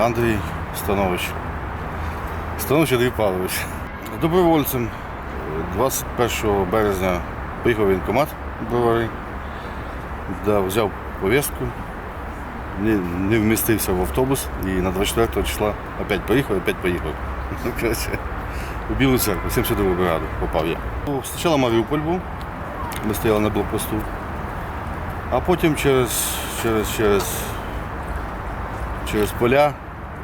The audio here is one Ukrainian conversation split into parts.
Андрій Станович. Станович Андрій Павлович. Добровольцем е, 21 березня поїхав воєнкомат бровари, да, взяв повістку, не, не вмістився в автобус і на 24 числа опять поїхав, опять поїхав. Ну, У Білу церкву, 72 бригаду попав я. Ну, Спочатку Маріуполь був, ми стояли на блокпосту, а потім через, через, через, через поля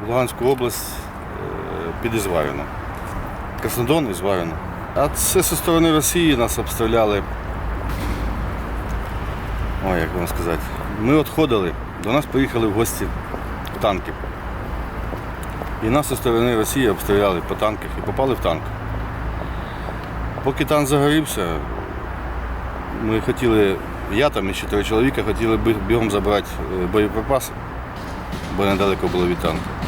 Луганську область е, під Ізваріно. Краснодон і Зваріно. А це зі сторони Росії нас обстріляли. Ой, як вам сказати. Ми відходили, до нас приїхали в гості танки. І нас зі сторони Росії обстріляли по танках і попали в танк. Поки танк загорівся, ми хотіли, я там і ще три чоловіка хотіли бігом забрати е, боєприпаси, бо недалеко було від танку.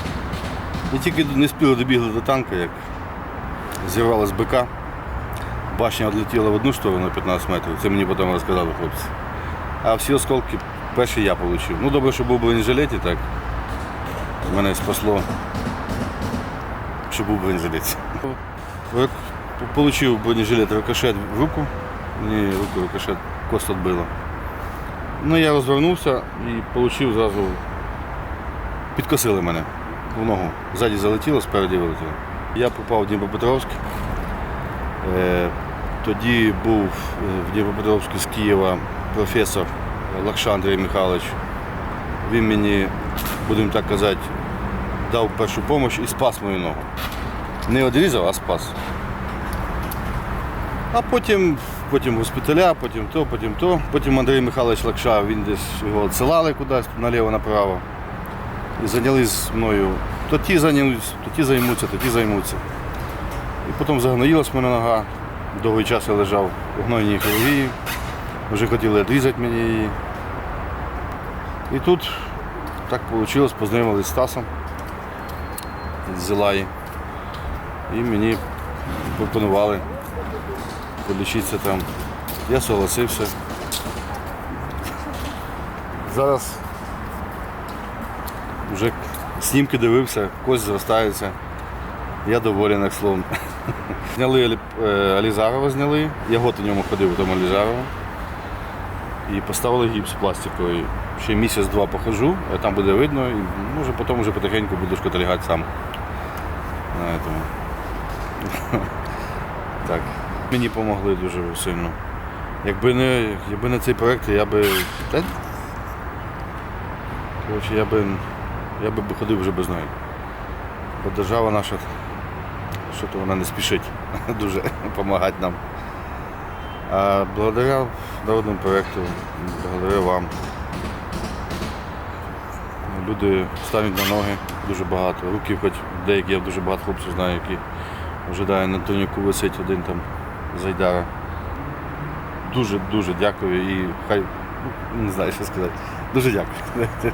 І тільки не спіли добігли до танка, як зірвалась БК. Башня відлетіла в одну сторону 15 метрів, це мені потім розказали хлопці. А всі осколки перші я отримав. Ну добре, що був бронежилет і так. Мене спасло, що був бронежилет. Получив бронежилет рикошет в руку, мені руку рикошет кост відбило. Ну я розвернувся і отримав зразу, підкосили мене в ногу. Ззаді залетіло, спереді вилетіло. Я попав в Дніпропетровськ. Е, Тоді був е, в Дніпропетровську з Києва професор Лакша Андрій Михайлович. Він мені, будемо так казати, дав першу допомогу і спас мою ногу. Не відрізав, а спас. А потім, потім госпіталя, потім то, потім то. Потім Андрій Михайлович Лакша, він десь його відсилали кудись наліво-направо. І зайнялись мною. То ті зайнялись, то ті займуться, то ті займуться. І потім загноїлась мене нога. Довгий час я лежав у гнойній хірургії. Вже хотіли відрізати мені її. І тут так вийшло, познайомилися з Стасом з Зелаї. І мені пропонували полічитися там. Я согласився. Зараз вже снімки дивився, кость зростається. Я доволен, як словом. Зняли е, Алізарова, зняли. Я год у ньому ходив у тому Алізарова. І поставили гіпс пластиковий. Ще місяць-два похожу, а там буде видно, і може потім вже потихеньку буду шкоталігати сам. На этому. так. Мені допомогли дуже сильно. Якби не, якби не цей проєкт, я би. Коротше, я би, я би ходив вже без ноги. Бо держава наша, що то вона не спішить дуже допомагати нам. А благодаря народному проєкту, благодаря вам, люди стануть на ноги дуже багато. Руки хоч деякі, я дуже багато хлопців знаю, які ожидає на тоніку висить один там зайдара. Дуже-дуже дякую і хай ну, не знаю, що сказати. Дуже дякую.